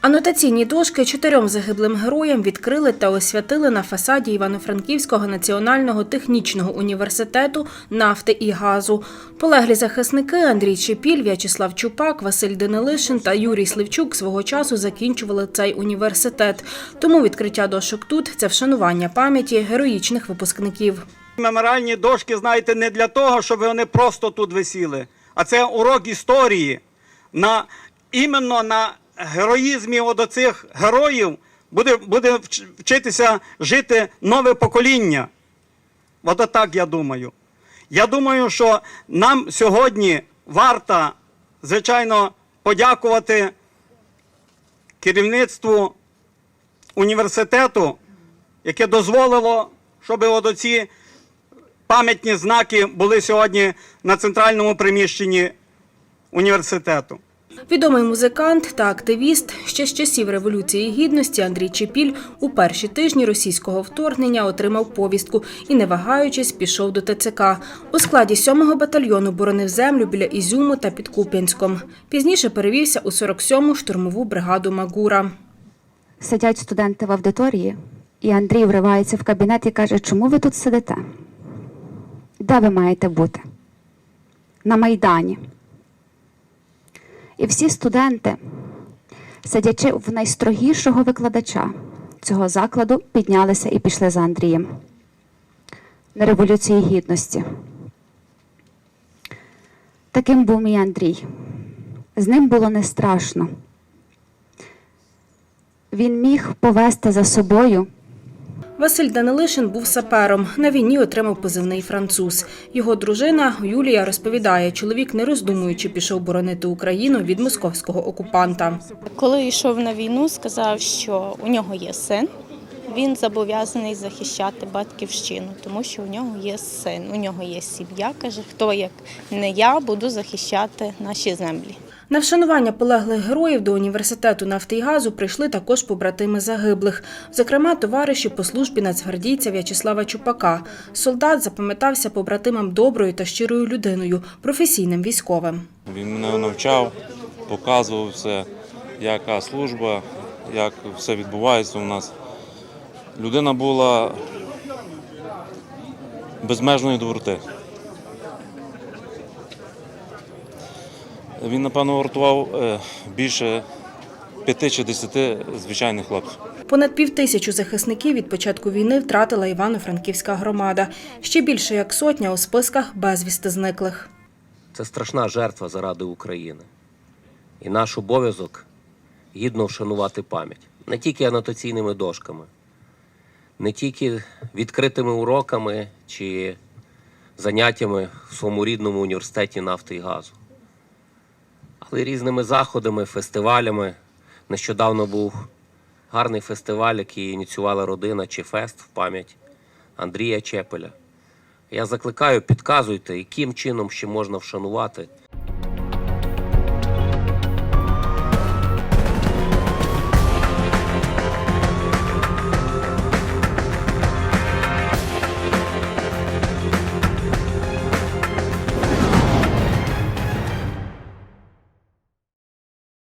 Анотаційні дошки чотирьом загиблим героям відкрили та освятили на фасаді Івано-Франківського національного технічного університету нафти і газу. Полеглі захисники Андрій Чепіль, В'ячеслав Чупак, Василь Денилишин та Юрій Сливчук свого часу закінчували цей університет. Тому відкриття дошок тут це вшанування пам'яті героїчних випускників. Меморіальні дошки, знаєте, не для того, щоб вони просто тут висіли, а це урок історії. На, іменно на героїзмі от оцих героїв буде, буде вчитися жити нове покоління. От так я думаю. Я думаю, що нам сьогодні варто, звичайно, подякувати керівництву університету, яке дозволило, щоб от оці пам'ятні знаки були сьогодні на центральному приміщенні університету. Відомий музикант та активіст ще з часів Революції Гідності Андрій Чепіль у перші тижні російського вторгнення отримав повістку і, не вагаючись, пішов до ТЦК. У складі 7-го батальйону боронив землю біля Ізюму та під Куп'янськом. Пізніше перевівся у 47-му штурмову бригаду Магура. Сидять студенти в аудиторії, і Андрій вривається в кабінет і каже, чому ви тут сидите? Де ви маєте бути? На Майдані. І всі студенти, сидячи в найстрогішого викладача цього закладу, піднялися і пішли за Андрієм на Революції Гідності. Таким був мій Андрій. З ним було не страшно. Він міг повести за собою Василь Данилишин був сапером. На війні отримав позивний француз. Його дружина Юлія розповідає, чоловік, не роздумуючи, пішов боронити Україну від московського окупанта. Коли йшов на війну, сказав, що у нього є син. Він зобов'язаний захищати батьківщину, тому що у нього є син, у нього є сім'я. Каже, хто як не я буду захищати наші землі. На вшанування полеглих героїв до університету нафти і газу прийшли також побратими загиблих, зокрема, товариші по службі нацгвардійця В'ячеслава Чупака. Солдат запам'ятався побратимам доброю та щирою людиною, професійним військовим. Він мене навчав, показував все, яка служба, як все відбувається у нас. Людина була безмежної доброти. Він, напевно, вартував е, більше п'яти чи десяти звичайних хлопців. Понад півтисячу захисників від початку війни втратила Івано-Франківська громада. Ще більше як сотня у списках безвісти зниклих. Це страшна жертва заради України. І наш обов'язок гідно вшанувати пам'ять не тільки анотаційними дошками, не тільки відкритими уроками чи заняттями в своєму рідному університеті нафти і газу, але різними заходами, фестивалями. Нещодавно був гарний фестиваль, який ініціювала родина чи фест в пам'ять Андрія Чепеля. Я закликаю, підказуйте, яким чином ще можна вшанувати